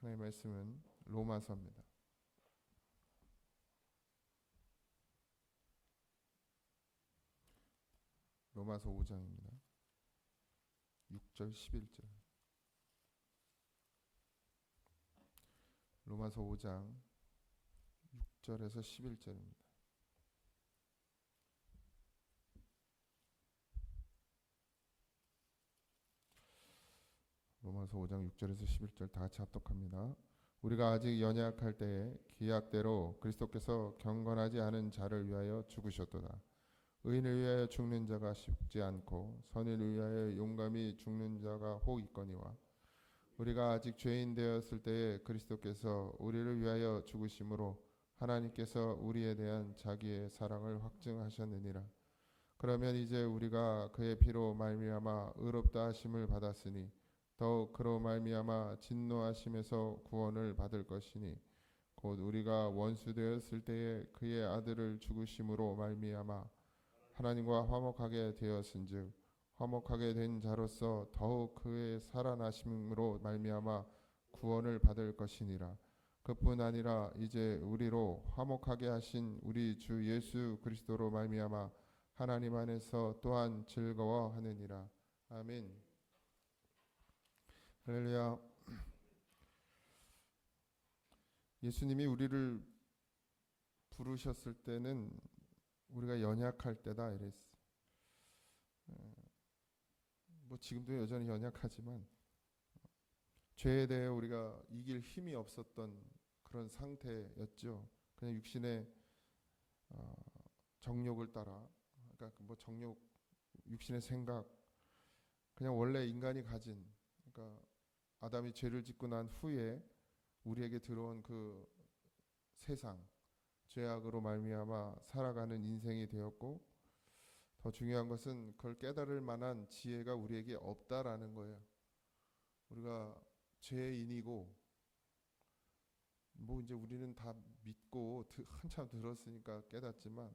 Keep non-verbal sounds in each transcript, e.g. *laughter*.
하나님의 말씀은 로마서입니다. 로마서 5장입니다. 6절 11절. 로마서 5장 6절에서 11절입니다. 로마서 5장 6절에서 11절 다 같이 합독합니다. 우리가 아직 연약할 때에 기약대로 그리스도께서 경건하지 않은 자를 위하여 죽으셨도다. 의인을 위하여 죽는 자가 쉽지 않고 선인을 위하여 용감히 죽는 자가 혹 있거니와 우리가 아직 죄인 되었을 때에 그리스도께서 우리를 위하여 죽으심으로 하나님께서 우리에 대한 자기의 사랑을 확증하셨느니라. 그러면 이제 우리가 그의 피로 말미암아 의롭다 하심을 받았으니 더욱 그로 말미암아 진노하심에서 구원을 받을 것이니 곧 우리가 원수 되었을 때에 그의 아들을 죽으심으로 말미암아 하나님과 화목하게 되었은즉 화목하게 된 자로서 더욱 그의 살아나심으로 말미암아 구원을 받을 것이니라 그뿐 아니라 이제 우리로 화목하게 하신 우리 주 예수 그리스도로 말미암아 하나님 안에서 또한 즐거워하느니라 아멘. 할렐루야. 예수님이 우리를 부르셨을 때는 우리가 연약할 때다 이랬어. 어, 뭐 지금도 여전히 연약하지만 죄에 대해 우리가 이길 힘이 없었던 그런 상태였죠. 그냥 육신의 어, 정욕을 따라, 그러니까 뭐 정욕, 육신의 생각, 그냥 원래 인간이 가진, 그러니까 아담이 죄를 짓고 난 후에 우리에게 들어온 그 세상 죄악으로 말미암아 살아가는 인생이 되었고 더 중요한 것은 그걸 깨달을 만한 지혜가 우리에게 없다라는 거예요. 우리가 죄인이고 뭐 이제 우리는 다 믿고 한참 들었으니까 깨닫지만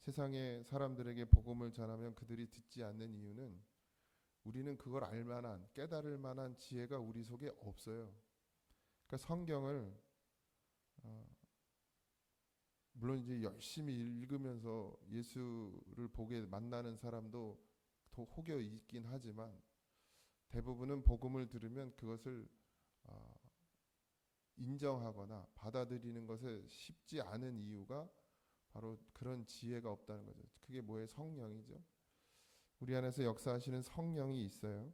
세상의 사람들에게 복음을 전하면 그들이 듣지 않는 이유는 우리는 그걸 알 만한 깨달을 만한 지혜가 우리 속에 없어요. 그러니까 성경을 어, 물론 이제 열심히 읽으면서 예수를 보게 만나는 사람도 더 혹여 있긴 하지만 대부분은 복음을 들으면 그것을 어, 인정하거나 받아들이는 것에 쉽지 않은 이유가 바로 그런 지혜가 없다는 거죠. 그게 뭐예요? 성령이죠. 우리 안에서 역사하시는 성령이 있어요.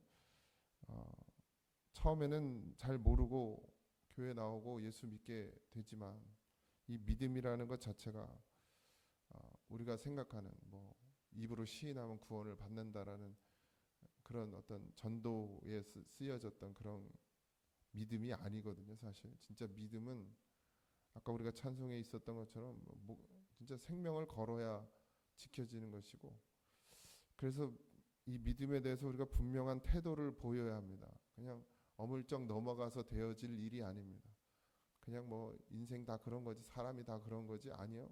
어, 처음에는 잘 모르고 교회 나오고 예수 믿게 되지만 이 믿음이라는 것 자체가 어, 우리가 생각하는 뭐 입으로 시인하면 구원을 받는다라는 그런 어떤 전도에 쓰여졌던 그런 믿음이 아니거든요. 사실 진짜 믿음은 아까 우리가 찬송에 있었던 것처럼 뭐 진짜 생명을 걸어야 지켜지는 것이고 그래서 이 믿음에 대해서 우리가 분명한 태도를 보여야 합니다. 그냥 어물쩍 넘어가서 되어질 일이 아닙니다. 그냥 뭐 인생 다 그런 거지 사람이 다 그런 거지 아니요.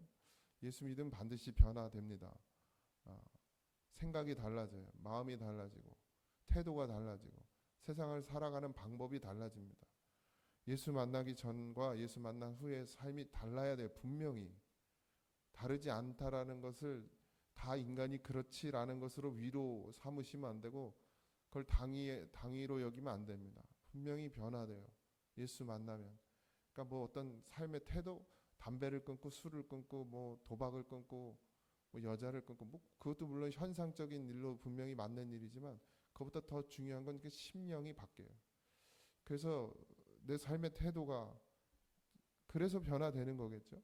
예수 믿음 반드시 변화됩니다. 아, 생각이 달라져요. 마음이 달라지고 태도가 달라지고 세상을 살아가는 방법이 달라집니다. 예수 만나기 전과 예수 만난 후의 삶이 달라야 돼요. 분명히 다르지 않다라는 것을 다 인간이 그렇지라는 것으로 위로 삼으시면 안 되고 그걸 당위 당위로 여기면 안 됩니다. 분명히 변화돼요. 예수 만나면. 그러니까 뭐 어떤 삶의 태도, 담배를 끊고 술을 끊고 뭐 도박을 끊고 뭐 여자를 끊고 뭐 그것도 물론 현상적인 일로 분명히 맞는 일이지만 그것보다 더 중요한 건 그 심령이 바뀌어요. 그래서 내 삶의 태도가 그래서 변화되는 거겠죠.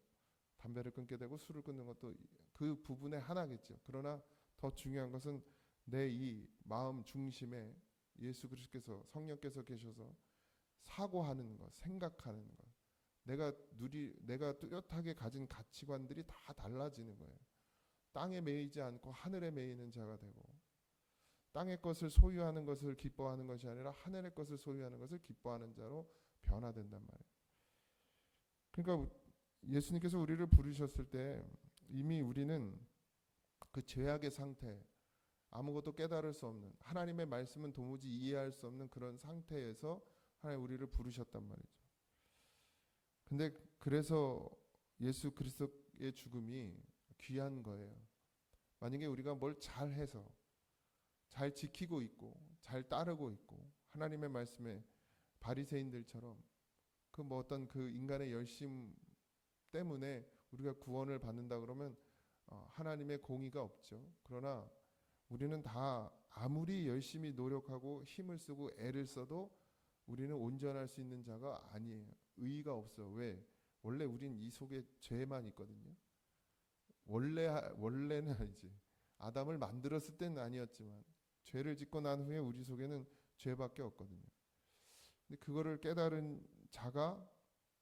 담배를 끊게 되고 술을 끊는 것도 그 부분의 하나겠죠. 그러나 더 중요한 것은 내 이 마음 중심에 예수 그리스도께서 성령께서 계셔서 사고하는 것, 생각하는 것, 내가 누리 내가 뚜렷하게 가진 가치관들이 다 달라지는 거예요. 땅에 매이지 않고 하늘에 매이는 자가 되고 땅의 것을 소유하는 것을 기뻐하는 것이 아니라 하늘의 것을 소유하는 것을 기뻐하는 자로 변화된단 말이에요. 그러니까 예수님께서 우리를 부르셨을 때 이미 우리는 그 죄악의 상태, 아무것도 깨달을 수 없는 하나님의 말씀은 도무지 이해할 수 없는 그런 상태에서 하나님 우리를 부르셨단 말이죠. 근데 그래서 예수 그리스도의 죽음이 귀한 거예요. 만약에 우리가 뭘 잘해서 잘 지키고 있고 잘 따르고 있고 하나님의 말씀에 바리새인들처럼 그 뭐 어떤 그 인간의 열심 때문에 우리가 구원을 받는다 그러면 어, 하나님의 공의가 없죠. 그러나 우리는 다 아무리 열심히 노력하고 힘을 쓰고 애를 써도 우리는 온전할 수 있는 자가 아니에요. 의의가 없어. 왜? 원래 우린 이 속에 죄만 있거든요. 원래 원래는 *laughs* 아니지. 아담을 만들었을 때는 아니었지만 죄를 짓고 난 후에 우리 속에는 죄밖에 없거든요. 근데 그거를 깨달은 자가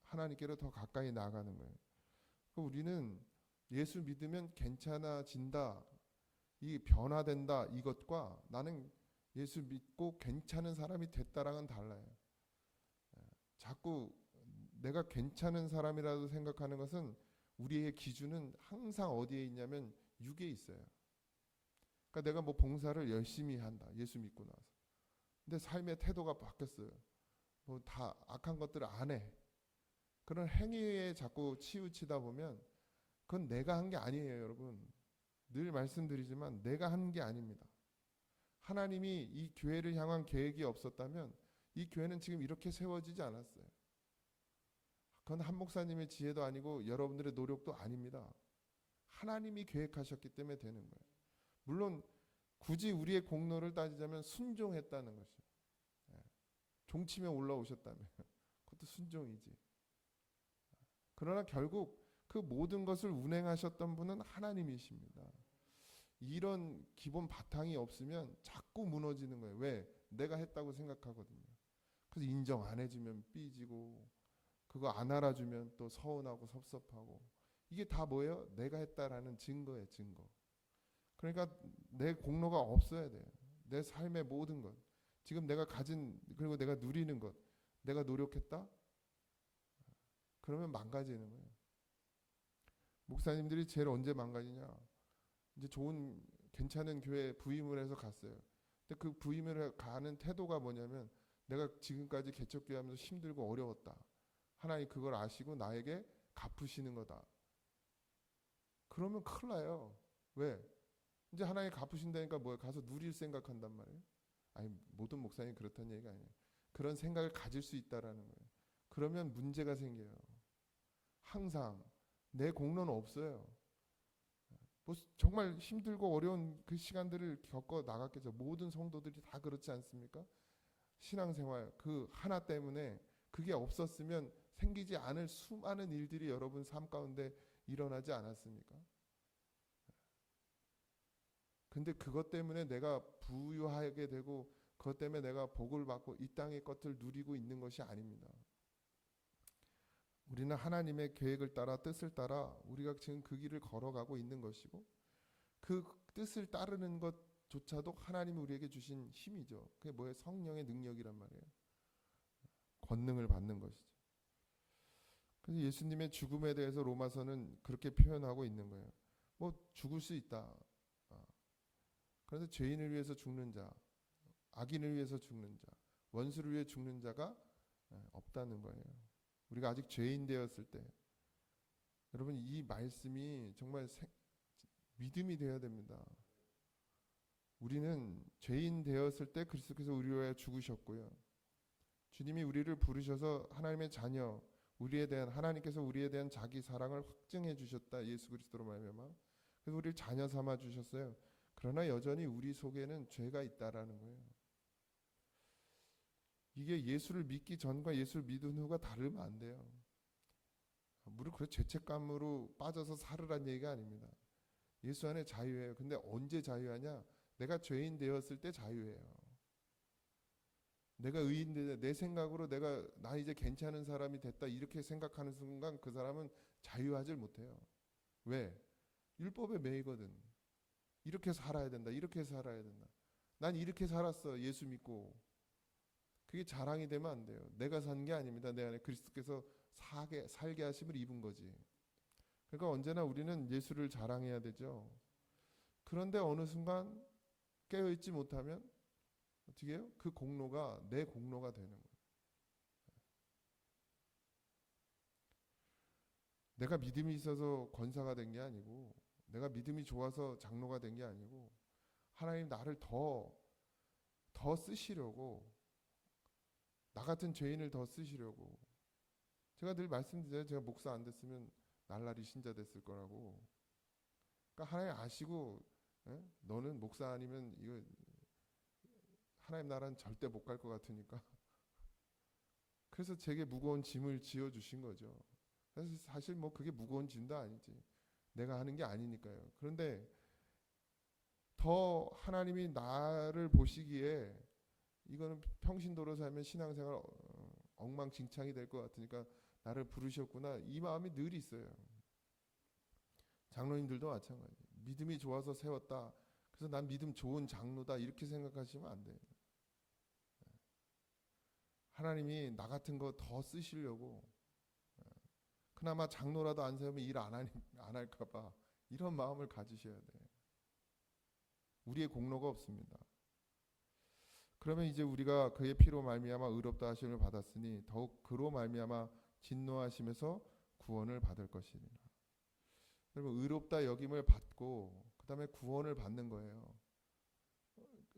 하나님께로 더 가까이 나가는 거예요. 그 우리는 예수 믿으면 괜찮아진다, 이 변화된다 이것과 나는 예수 믿고 괜찮은 사람이 됐다랑은 달라요. 예, 자꾸 내가 괜찮은 사람이라도 생각하는 것은 우리의 기준은 항상 어디에 있냐면 육에 있어요. 그러니까 내가 뭐 봉사를 열심히 한다. 예수 믿고 나서. 근데 삶의 태도가 바뀌었어요. 뭐 다 악한 것들을 안 해. 그런 행위에 자꾸 치우치다 보면 그건 내가 한 게 아니에요, 여러분. 늘 말씀드리지만 내가 한 게 아닙니다. 하나님이 이 교회를 향한 계획이 없었다면 이 교회는 지금 이렇게 세워지지 않았어요. 그건 한 목사님의 지혜도 아니고 여러분들의 노력도 아닙니다. 하나님이 계획하셨기 때문에 되는 거예요. 물론 굳이 우리의 공로를 따지자면 순종했다는 것이요. 예. 종치며 올라오셨다면 *laughs* 그것도 순종이지. 그러나 결국 그 모든 것을 운행하셨던 분은 하나님이십니다. 이런 기본 바탕이 없으면 자꾸 무너지는 거예요. 왜? 내가 했다고 생각하거든요. 그래서 인정 안 해주면 삐지고 그거 안 알아주면 또 서운하고 섭섭하고 이게 다 뭐예요? 내가 했다라는 증거예요, 증거. 그러니까 내 공로가 없어야 돼요. 내 삶의 모든 것. 지금 내가 가진 그리고 내가 누리는 것. 내가 노력했다? 그러면 망가지는 거예요. 목사님들이 제일 언제 망가지냐? 이제 좋은 괜찮은 교회 부임을 해서 갔어요. 근데 그 부임을 가는 태도가 뭐냐면 내가 지금까지 개척교회 하면서 힘들고 어려웠다. 하나님 그걸 아시고 나에게 갚으시는 거다. 그러면 큰일 나요. 왜? 이제 하나님 갚으신다니까 뭐야? 가서 누릴 생각한단 말이에요. 아니 모든 목사님 그렇다는 얘기가 아니에요. 그런 생각을 가질 수 있다라는 거예요. 그러면 문제가 생겨요. 항상 내 공로는 없어요. 뭐 정말 힘들고 어려운 그 시간들을 겪어 나갔겠죠. 모든 성도들이 다 그렇지 않습니까? 신앙생활 그 하나 때문에 그게 없었으면 생기지 않을 수많은 일들이 여러분 삶 가운데 일어나지 않았습니까? 근데 그것 때문에 내가 부유하게 되고 그것 때문에 내가 복을 받고 이 땅의 것을 누리고 있는 것이 아닙니다. 우리는 하나님의 계획을 따라 뜻을 따라 우리가 지금 그 길을 걸어가고 있는 것이고 그 뜻을 따르는 것조차도 하나님이 우리에게 주신 힘이죠. 그게 뭐예요? 성령의 능력이란 말이에요. 권능을 받는 것이죠. 그래서 예수님의 죽음에 대해서 로마서는 그렇게 표현하고 있는 거예요. 뭐 죽을 수 있다. 아. 그래서 죄인을 위해서 죽는 자, 악인을 위해서 죽는 자, 원수를 위해 죽는 자가 예, 없다는 거예요. 우리가 아직 죄인 되었을 때 여러분 이 말씀이 정말 생, 믿음이 되어야 됩니다. 우리는 죄인 되었을 때 그리스도께서 위하여 죽으셨고요. 주님이 우리를 부르셔서 하나님의 자녀 우리에 대한 하나님께서 우리에 대한 자기 사랑을 확증해 주셨다. 예수 그리스도로 말미암아. 그래서 우리를 자녀 삼아 주셨어요. 그러나 여전히 우리 속에는 죄가 있다라는 거예요. 이게 예수를 믿기 전과 예수를 믿은 후가 다르면 안 돼요. 무릇 그 죄책감으로 빠져서 살으란 얘기가 아닙니다. 예수 안에 자유예요. 근데 언제 자유하냐? 내가 죄인 되었을 때 자유해요. 내가 의인 내 생각으로 내가 나 이제 괜찮은 사람이 됐다 이렇게 생각하는 순간 그 사람은 자유하질 못해요. 왜? 율법에 매이거든. 이렇게 살아야 된다. 이렇게 살아야 된다. 난 이렇게 살았어. 예수 믿고. 그게 자랑이 되면 안 돼요. 내가 산 게 아닙니다. 내 안에 그리스도께서 사게 살게 하심을 입은 거지. 그러니까 언제나 우리는 예수를 자랑해야 되죠. 그런데 어느 순간 깨어 있지 못하면 어떻게 해요? 그 공로가 내 공로가 되는 거예요. 내가 믿음이 있어서 권사가 된 게 아니고 내가 믿음이 좋아서 장로가 된 게 아니고 하나님 나를 더 더 쓰시려고 나 같은 죄인을 더 쓰시려고 제가 늘 말씀드려요. 제가 목사 안 됐으면 날라리 신자 됐을 거라고. 그러니까 하나님 아시고 예? 너는 목사 아니면 이거 하나님 나라는 절대 못 갈 것 같으니까. *laughs* 그래서 제게 무거운 짐을 지어 주신 거죠. 사실 사실 뭐 그게 무거운 짐도 아니지. 내가 하는 게 아니니까요. 그런데 더 하나님이 나를 보시기에 이거는 평신도로 살면 신앙생활 어, 엉망진창이 될 것 같으니까 나를 부르셨구나 이 마음이 늘 있어요. 장로님들도 마찬가지. 믿음이 좋아서 세웠다. 그래서 난 믿음 좋은 장로다 이렇게 생각하시면 안 돼요. 하나님이 나 같은 거 더 쓰시려고 그나마 장로라도 안 세우면 일 안 안 할까봐 이런 마음을 가지셔야 돼. 우리의 공로가 없습니다. 그러면 이제 우리가 그의 피로 말미암아 의롭다 하심을 받았으니 더욱 그로 말미암아 진노하심에서 구원을 받을 것이니라. 여러분 의롭다 여김을 받고 그다음에 구원을 받는 거예요.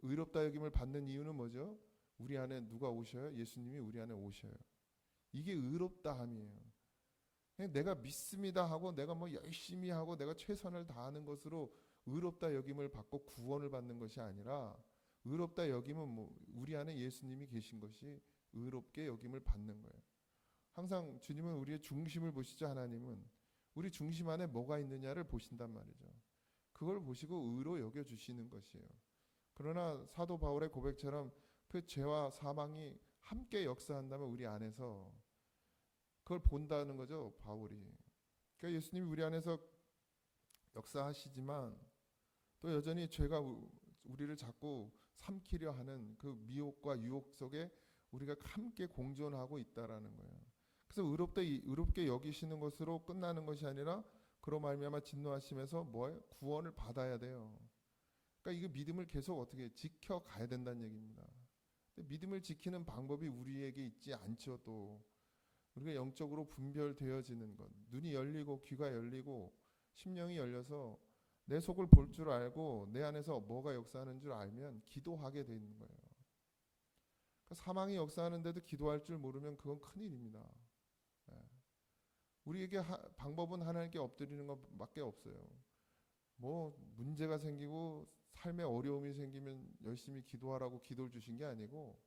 의롭다 여김을 받는 이유는 뭐죠? 우리 안에 누가 오셔요? 예수님이 우리 안에 오셔요. 이게 의롭다함이에요. 내가 믿습니다 하고 내가 뭐 열심히 하고 내가 최선을 다하는 것으로 의롭다 여김을 받고 구원을 받는 것이 아니라 의롭다 여김은 뭐 우리 안에 예수님이 계신 것이 의롭게 여김을 받는 거예요. 항상 주님은 우리의 중심을 보시죠 하나님은 우리 중심 안에 뭐가 있느냐를 보신단 말이죠. 그걸 보시고 의로 여겨 주시는 것이에요. 그러나 사도 바울의 고백처럼 그 죄와 사망이 함께 역사한다면 우리 안에서 그걸 본다는 거죠 바울이. 그러니까 예수님이 우리 안에서 역사하시지만 또 여전히 죄가 우- 우리를 자꾸 삼키려 하는 그 미혹과 유혹 속에 우리가 함께 공존하고 있다라는 거예요. 그래서 의롭다 의롭게 여기시는 것으로 끝나는 것이 아니라 그로 말미암아 진노하심에서 뭐예요? 구원을 받아야 돼요. 그러니까 이거 믿음을 계속 어떻게 지켜 가야 된다는 얘기입니다. 믿음을 지키는 방법이 우리에게 있지 않죠. 또 우리가 영적으로 분별되어지는 것, 눈이 열리고 귀가 열리고 심령이 열려서 내 속을 볼 줄 알고 내 안에서 뭐가 역사하는 줄 알면 기도하게 되는 거예요. 그러니까 사망이 역사하는데도 기도할 줄 모르면 그건 큰 일입니다. 예. 우리에게 하, 방법은 하나님께 엎드리는 것밖에 없어요. 뭐 문제가 생기고 삶에 어려움이 생기면 열심히 기도하라고 기도를 주신 게 아니고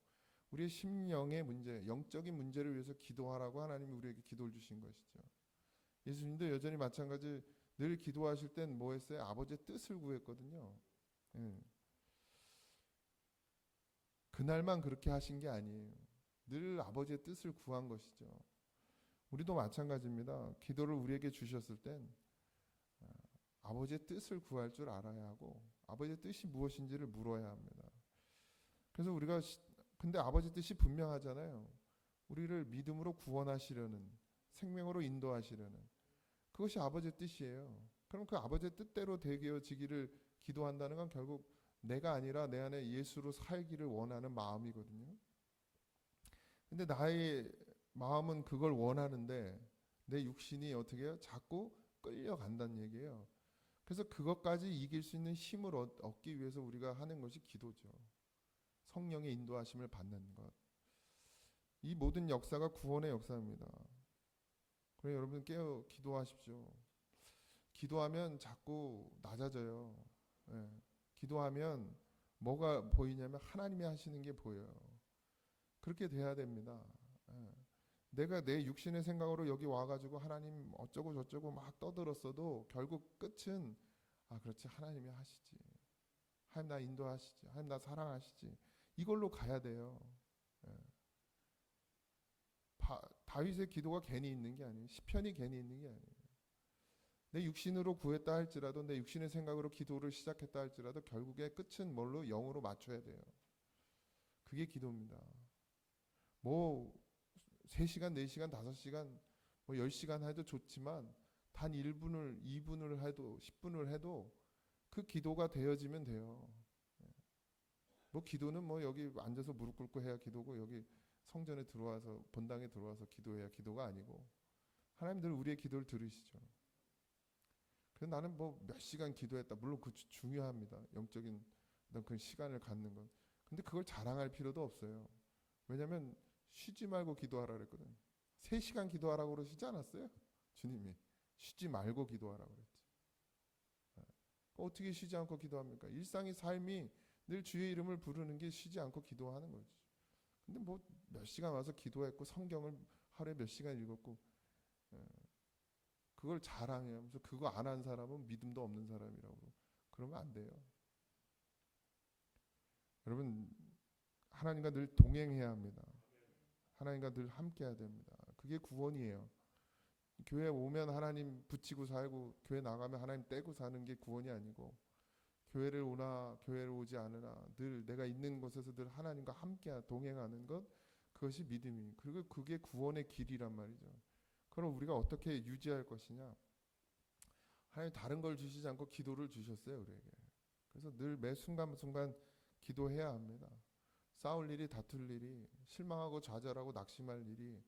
우리의 심령의 문제, 영적인 문제를 위해서 기도하라고 하나님이 우리에게 기도를 주신 것이죠. 예수님도 여전히 마찬가지 늘 기도하실 땐 뭐 했어요? 아버지의 뜻을 구했거든요. 예. 그날만 그렇게 하신 게 아니에요. 늘 아버지의 뜻을 구한 것이죠. 우리도 마찬가지입니다. 기도를 우리에게 주셨을 땐 아, 아버지의 뜻을 구할 줄 알아야 하고 아버지의 뜻이 무엇인지를 물어야 합니다. 그래서 우리가 시- 근데 아버지 뜻이 분명하잖아요. 우리를 믿음으로 구원하시려는 생명으로 인도하시려는 그것이 아버지의 뜻이에요. 그럼 그 아버지의 뜻대로 되게지기를 기도한다는 건 결국 내가 아니라 내 안에 예수로 살기를 원하는 마음이거든요. 근데 나의 마음은 그걸 원하는데 내 육신이 어떻게 해요? 자꾸 끌려간다는 얘기예요. 그래서 그것까지 이길 수 있는 힘을 얻- 얻기 위해서 우리가 하는 것이 기도죠. 성령의 인도하심을 받는 것. 이 모든 역사가 구원의 역사입니다. 그래 여러분 깨어 기도하십시오. 기도하면 자꾸 낮아져요. 예. 기도하면 뭐가 보이냐면 하나님이 하시는 게 보여요. 그렇게 돼야 됩니다. 예. 내가 내 육신의 생각으로 여기 와가지고 하나님 어쩌고 저쩌고 막 떠들었어도 결국 끝은 아 그렇지 하나님이 하시지. 하나님 나 인도하시지. 하나님 나 사랑하시지. 이걸로 가야 돼요. 예. 바, 다윗의 기도가 괜히 있는 게 아니에요. 시편이 괜히 있는 게 아니에요. 내 육신으로 구했다 할지라도 내 육신의 생각으로 기도를 시작했다 할지라도 결국에 끝은 뭘로 영으로 맞춰야 돼요. 그게 기도입니다. 뭐 3시간, 4시간, 5시간, 뭐 10시간 해도 좋지만 단 1분을 2분을 해도 10분을 해도 그 기도가 되어지면 돼요. 뭐 기도는 뭐 여기 앉아서 무릎 꿇고 해야 기도고 여기 성전에 들어와서 본당에 들어와서 기도해야 기도가 아니고 하나님 늘 우리의 기도를 들으시죠. 그래서 나는 뭐 몇 시간 기도했다. 물론 그 주- 중요합니다. 영적인 어떤 그 시간을 갖는 건. 근데 그걸 자랑할 필요도 없어요. 왜냐하면 쉬지 말고 기도하라 그랬거든. 3시간 기도하라고 그러시지 않았어요? 주님이 쉬지 말고 기도하라고 그랬지. 예. 어떻게 쉬지 않고 기도합니까? 일상의 삶이 늘 주의 이름을 부르는 게 쉬지 않고 기도하는 거지. 근데 뭐 몇 시간 와서 기도했고 성경을 하루에 몇 시간 읽었고 예. 그걸 자랑하면서 그거 안 한 사람은 믿음도 없는 사람이라고 그러면 안 돼요. 여러분 하나님과 늘 동행해야 합니다. 하나님과 늘 함께해야 됩니다. 그게 구원이에요. 교회 오면 하나님 붙이고 살고 교회 나가면 하나님 떼고 사는 게 구원이 아니고 교회를 오나 교회를 오지 않으나 늘 내가 있는 곳에서 늘 하나님과 함께 동행하는 것 그것이 믿음이 그리고 그게 구원의 길이란 말이죠. 그럼 우리가 어떻게 유지할 것이냐? 하나님 다른 걸 주시지 않고 기도를 주셨어요 우리에게. 그래서 늘 매 순간 순간 기도해야 합니다. 싸울 일이 다툴 일이 실망하고 좌절하고 낙심할 일이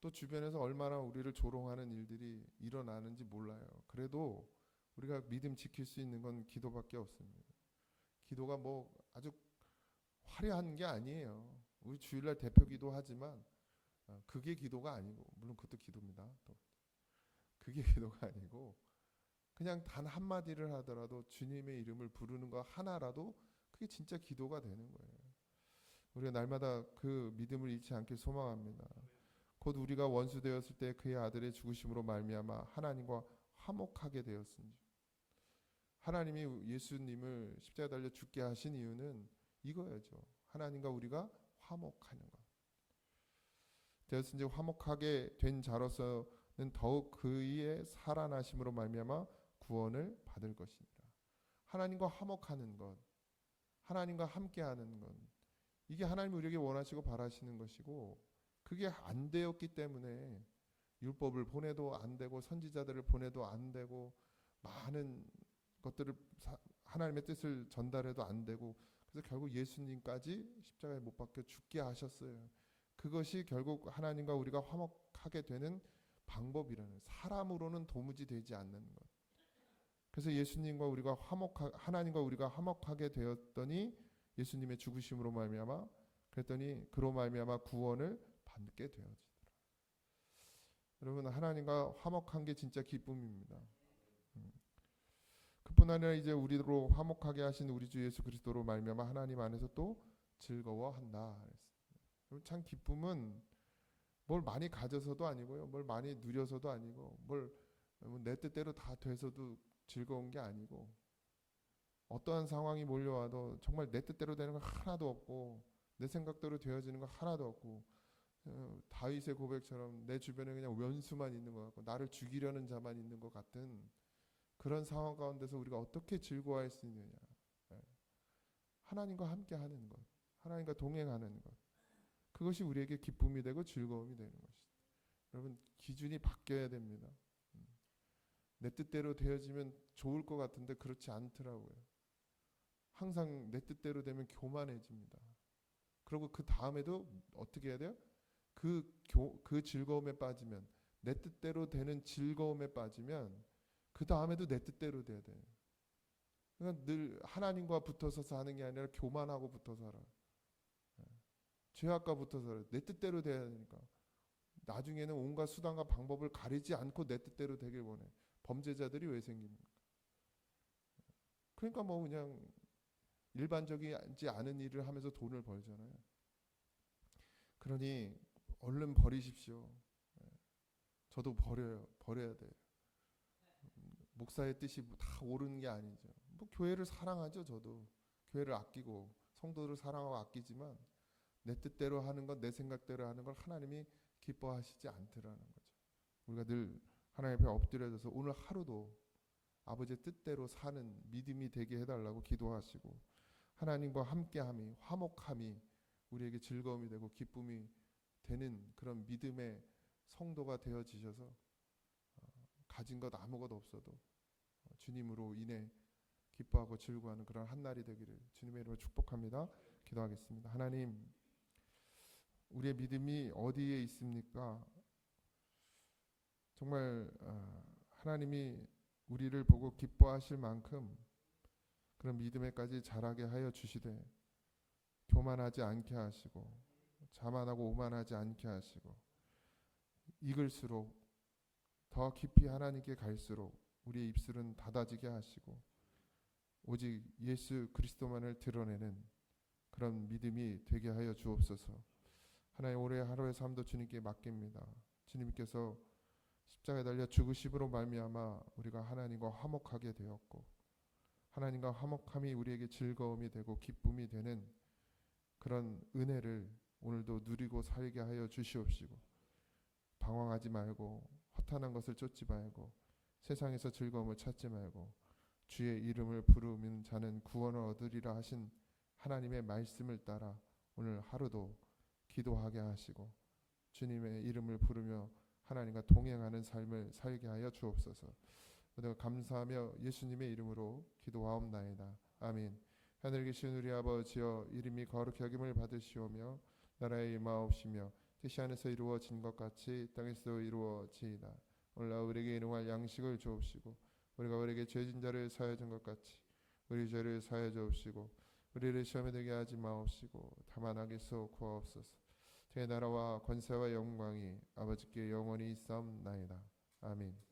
또 주변에서 얼마나 우리를 조롱하는 일들이 일어나는지 몰라요. 그래도 우리가 믿음 지킬 수 있는 건 기도밖에 없습니다. 기도가 뭐 아주 화려한 게 아니에요. 우리 주일날 대표 기도하지만 어, 그게 기도가 아니고 물론 그것도 기도입니다. 또 그게 *laughs* 기도가 아니고 그냥 단 한마디를 하더라도 주님의 이름을 부르는 거 하나라도 그게 진짜 기도가 되는 거예요. 우리가 날마다 그 믿음을 잃지 않길 소망합니다. 곧 우리가 원수 되었을 때 그의 아들의 죽으심으로 말미암아 하나님과 화목하게 되었으니 하나님이 예수님을 십자가 달려 죽게 하신 이유는 이거였죠. 하나님과 우리가 화목하는 것. 되었은지 화목하게 된 자로서는 더욱 그의 살아나심으로 말미암아 구원을 받을 것이니라. 하나님과 화목하는 것, 하나님과 함께하는 것, 이게 하나님 우리에게 원하시고 바라시는 것이고 그게 안 되었기 때문에 율법을 보내도 안 되고 선지자들을 보내도 안 되고 많은 것들을 사- 하나님의 뜻을 전달해도 안 되고 그래서 결국 예수님까지 십자가에 못 박혀 죽게 하셨어요. 그것이 결국 하나님과 우리가 화목하게 되는 방법이라는 사람으로는 도무지 되지 않는 것. 그래서 예수님과 우리가 화목하 하나님과 우리가 화목하게 되었더니 예수님의 죽으심으로 말미암아 그랬더니 그로 말미암아 구원을 받게 되어지더라. 여러분 하나님과 화목한 게 진짜 기쁨입니다. 음. 그뿐 아니라 이제 우리로 화목하게 하신 우리 주 예수 그리스도로 말미암아 하나님 안에서 또 즐거워한다. 참 기쁨은 뭘 많이 가져서도 아니고요, 뭘 많이 누려서도 아니고, 뭘 내 뜻대로 다 돼서도 즐거운 게 아니고, 어떠한 상황이 몰려와도 정말 내 뜻대로 되는 건 하나도 없고, 내 생각대로 되어지는 건 하나도 없고, 어, 다윗의 고백처럼 내 주변에 그냥 원수만 있는 것 같고, 나를 죽이려는 자만 있는 것 같은 그런 상황 가운데서 우리가 어떻게 즐거워할 수 있느냐? 예. 하나님과 함께 하는 것, 하나님과 동행하는 것. 그것이 우리에게 기쁨이 되고 즐거움이 되는 것이다. 여러분 기준이 바뀌어야 됩니다. 음. 내 뜻대로 되어지면 좋을 것 같은데 그렇지 않더라고요. 항상 내 뜻대로 되면 교만해집니다. 그리고 그 다음에도 어떻게 해야 돼요? 그, 교, 그 즐거움에 빠지면 내 뜻대로 되는 즐거움에 빠지면 그 다음에도 내 뜻대로 돼야 돼. 그러니까 늘 하나님과 붙어서 사는 게 아니라 교만하고 붙어 살아. 죄악과 붙어서 내 뜻대로 돼야 되니까 나중에는 온갖 수단과 방법을 가리지 않고 내 뜻대로 되길 원해. 범죄자들이 왜 생깁니까? 그러니까 뭐 그냥 일반적이지 않은 일을 하면서 돈을 벌잖아요. 그러니 얼른 버리십시오. 예. 저도 버려요. 버려야 돼요. 목사의 뜻이 다 옳은 게 아니죠. 뭐 교회를 사랑하죠. 저도 교회를 아끼고 성도들을 사랑하고 아끼지만 내 뜻대로 하는 것, 내 생각대로 하는 걸 하나님이 기뻐하시지 않더라는 거죠. 우리가 늘 하나님 앞에 엎드려져서 오늘 하루도 아버지의 뜻대로 사는 믿음이 되게 해달라고 기도하시고 하나님과 함께함이 화목함이 우리에게 즐거움이 되고 기쁨이 되는 그런 믿음의 성도가 되어지셔서 어, 가진 것 아무것도 없어도 어, 주님으로 인해 기뻐하고 즐거워하는 그런 한 날이 되기를 주님의 이름으로 축복합니다. 기도하겠습니다. 하나님 우리의 믿음이 어디에 있습니까? 정말 아, 하나님이 우리를 보고 기뻐하실 만큼 그런 믿음에까지 자라게 하여 주시되 교만하지 않게 하시고 자만하고 오만하지 않게 하시고 익을수록 더 깊이 하나님께 갈수록 우리의 입술은 닫아지게 하시고 오직 예수 그리스도만을 드러내는 그런 믿음이 되게 하여 주옵소서. 하나님 올해 하루의 삶도 주님께 맡깁니다. 주님께서 십자가에 달려 죽으심으로 말미암아 우리가 하나님과 화목하게 되었고 하나님과 화목함이 우리에게 즐거움이 되고 기쁨이 되는 그런 은혜를 오늘도 누리고 살게 하여 주시옵시고 방황하지 말고 허탄한 것을 쫓지 말고 세상에서 즐거움을 찾지 말고 주의 이름을 부르는 자는 구원을 얻으리라 하신 하나님의 말씀을 따라 오늘 하루도 기도하게 하시고 주님의 이름을 부르며 하나님과 동행하는 삶을 살게 하여 주옵소서. 내가 감사하며 예수님의 이름으로 기도하옵나이다. 아멘. 하늘 계신 우리 아버지여 이름이 거룩히 여김을 받으시오며 나라의 임하옵시며 뜻이 하늘에서 이루어진 것 같이 땅에서도 이루어지이다. 오늘 우리에게 일용할 양식을 주옵시고 우리가 우리에게 죄진 자를 사하여 준것 같이 우리 죄를 사하여 주옵시고 우리를 시험에 들게 하지 마옵시고 다만 악에서 구하옵소서. 주의 나라와 권세와 영광이 아버지께 영원히 있사옵나이다. 아멘.